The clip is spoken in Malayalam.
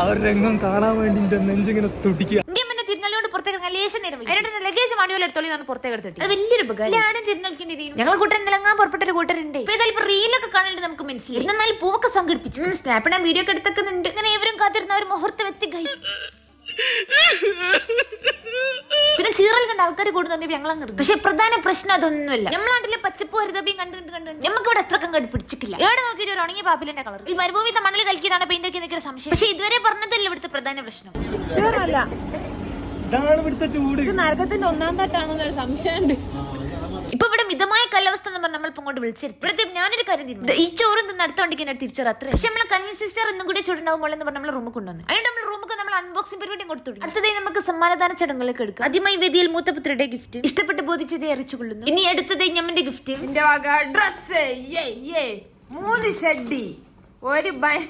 അവർ രംഗം കാണാൻ വേണ്ടി എന്റെ നെഞ്ചിങ്ങനെ തുടിക്കുക. പുറത്തേക്ക് ലേശം. അതിനോട് ലഗേജ് മണിയോലെ എടുത്തോളി ഞാൻ പുറത്തേക്ക് എടുത്തിട്ട് അത് വലിയൊരു ഞങ്ങൾ കൂട്ടൻ നിലങ്ങാൻ പുറപ്പെട്ട ഒരു കൂട്ടരുണ്ട് ഇപ്പൊ ഏതായാലും ഇപ്പൊ റീലൊക്കെ കാണാനായിട്ട് നമുക്ക് മനസ്സിലായി. എന്നാൽ പൂവൊക്കെ സംഘടിപ്പിച്ചു. സ്നാപ്പിടാൻ വീഡിയോ ഒക്കെ എടുത്തേക്കുന്നുണ്ട് അങ്ങനെ ഇവരും കാത്തിരുന്ന ഒരു മുഹൂർത്തം എത്തി ഗൈസ് പിന്നെ ചീറൽ കണ്ട ആൾക്കാർ കൂടുതൽ ഞങ്ങൾ അങ്ങ് പക്ഷെ പ്രധാന പ്രശ്നം അതൊന്നുമില്ല. നമ്മളെ നാട്ടിലെ പച്ചപ്പ് വരുതപ്പിയും കണ്ടു കണ്ട് കണ്ട് നമുക്ക് ഇവിടെ എത്ര കണ്ട് പിടിച്ചിട്ടില്ല. എവിടെ നോക്കിയിട്ട് ഒരു ഉണങ്ങിയ പാപ്പിലിന്റെ കളർ ഈ മരുഭൂമിത്തെ മണ്ണിൽ കളിക്കാനാണ് പെയിന്റ് ഒക്കെ എനിക്കൊരു സംശയം. പക്ഷെ ഇതുവരെ പറഞ്ഞതല്ല ഇവിടുത്തെ പ്രധാന പ്രശ്നം. ഇതാണ് ഇവിടുത്തെ ചൂട്. ഇത് നരകത്തിന്റെ ഒന്നാം തട്ടാണോ എന്നൊരു സംശയമുണ്ട്. ഇപ്പൊ ഇവിടെ മിതമായ കാലാവസ്ഥ എന്ന് പറഞ്ഞാൽ നമ്മൾ ഇങ്ങോട്ട് വിളിച്ചത് ഇവിടുത്തെ ഞാനൊരു കാര്യം തീരുമാനം ഈ ചോറും തിന്ന് എന്നെ തിരിച്ചറിയാം അത്ര. പക്ഷെ നമ്മളെ കൺവീൻസ് സിസ്റ്റർ ഒന്നും കൂടി ചൂടുണ്ടാവുമ്പോൾ എന്ന് പറഞ്ഞാൽ നമ്മൾ റൂമിൽ കൊണ്ടുവന്നു. അതിന് നമ്മൾ അൺബോക്സിംഗ് പരിപാടി കൊടുത്തു അടുത്തതായി നമുക്ക് സമ്മാനദാന ചടങ്ങുകളൊക്കെ എടുക്കാം. ആദ്യമായി വേദിയിൽ മൂത്തപുത്രയുടെ ഗിഫ്റ്റ് ഇഷ്ടപ്പെട്ട് ബോധിച്ചത് അറിച്ചു കൊള്ളുന്നു. ഇനി അടുത്തതായി ഞമ്മന്റെ ഗിഫ്റ്റ് എന്റെ വക ഡ്രസ് മൂന്ന് ഷഡ്ഡി. ഒരു ബ-